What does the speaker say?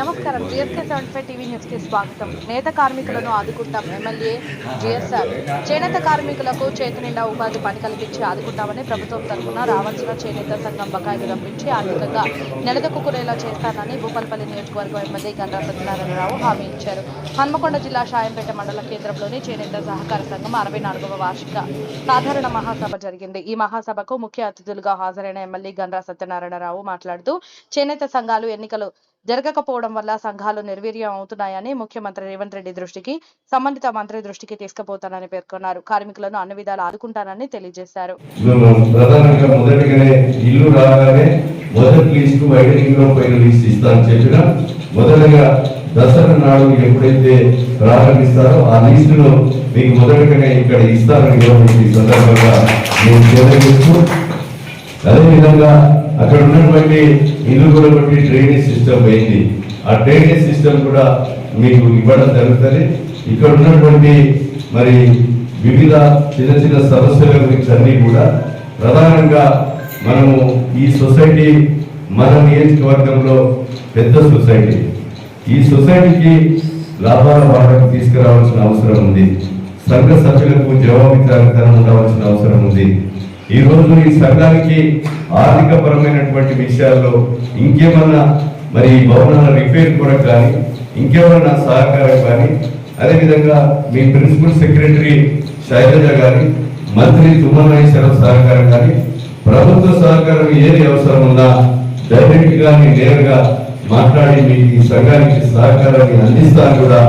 నమస్కారం. GSK seventy five TV న్యూస్కి స్వాగతం. నేత కార్మికులను ఆదుకుంటాం. ఎమ్మెల్యే జిఎస్ఆర్ చేనేత కార్మికులకు చేతి నిండా ఉపాధి పని కల్పించి ఆదుకుంటామని ప్రభుత్వం తరఫున రావాల్సిన చేనేత సంఘం బకాయిలు రప్పించి ఆర్థికంగా నిలదొక్కునేలా చేస్తానని భూపాలపల్లి నియోజకవర్గం ఎమ్మెల్యే గంటా సత్యనారాయణరావు హామీ ఇచ్చారు. హన్మకొండ జిల్లా షాయంపేట మండల కేంద్రంలోని చేనేత సహకార సంఘం అరవై నాలుగవ వార్షిక సాధారణ మహాసభ జరిగింది. ఈ మహాసభకు ముఖ్య అతిథులుగా హాజరైన ఎమ్మెల్యే గండ్రా సత్యనారాయణరావు మాట్లాడుతూ చేనేత సంఘాలు ఎన్నికలు జరగకపోవడం వల్ల సంఘాలు నిర్వీర్యం అవుతున్నాయని ముఖ్యమంత్రి రేవంత్ రెడ్డి దృష్టికి సంబంధిత మంత్రి దృష్టికి తీసుకుపోతానని పేర్కొన్నారు. కార్మికులను అన్ని విధాలు ఆదుకుంటానని తెలియజేశారు. మొదటగా దసరా నాడు ఎప్పుడైతే ప్రారంభిస్తారో ఆ లిస్టును మీకు మొదటగానే ఇక్కడ ఇస్తారని ఈ సందర్భంగా నేను తెలియజేస్తూ అదేవిధంగా అక్కడ ఉన్నటువంటి ఇల్లు కూడా బట్టి డ్రైనేజ్ సిస్టమ్ పోయింది ఆ డ్రైనేజ్ సిస్టమ్ కూడా మీకు ఇవ్వడం జరుగుతుంది. ఇక్కడ ఉన్నటువంటి మరి వివిధ చిన్న చిన్న సమస్యల గురించి అన్నీ కూడా ప్రధానంగా మనము ఈ సొసైటీ మన నియోజకవర్గంలో పెద్ద సొసైటీ. ఈ సొసైటీకి లాభాల వాటకు తీసుకురావాల్సిన అవసరం ఉంది. సంఘ సభ్యులకు జవాబుదారితనం ఉండవలసిన అవసరం ఉంది. ఈ రోజు ఈ సంఘానికి ఆర్థిక పరమైనటువంటి విషయాల్లో ఇంకేమన్నా మరి ఈ భవనాల రిపేర్ కూడా కానీ ఇంకేమన్నా సహకారం కానీ అదేవిధంగా మీ ప్రిన్సిపల్ సెక్రటరీ శైలజ గారి మంత్రి తుమ్మనేశ్వరం సహకారం కానీ ప్రభుత్వ సహకారం ఏది అవసరం ఉన్నా డైరెక్ట్గా నేరుగా మాట్లాడి మీ ఈ సంఘానికి సహకారాన్ని అందిస్తాను కూడా.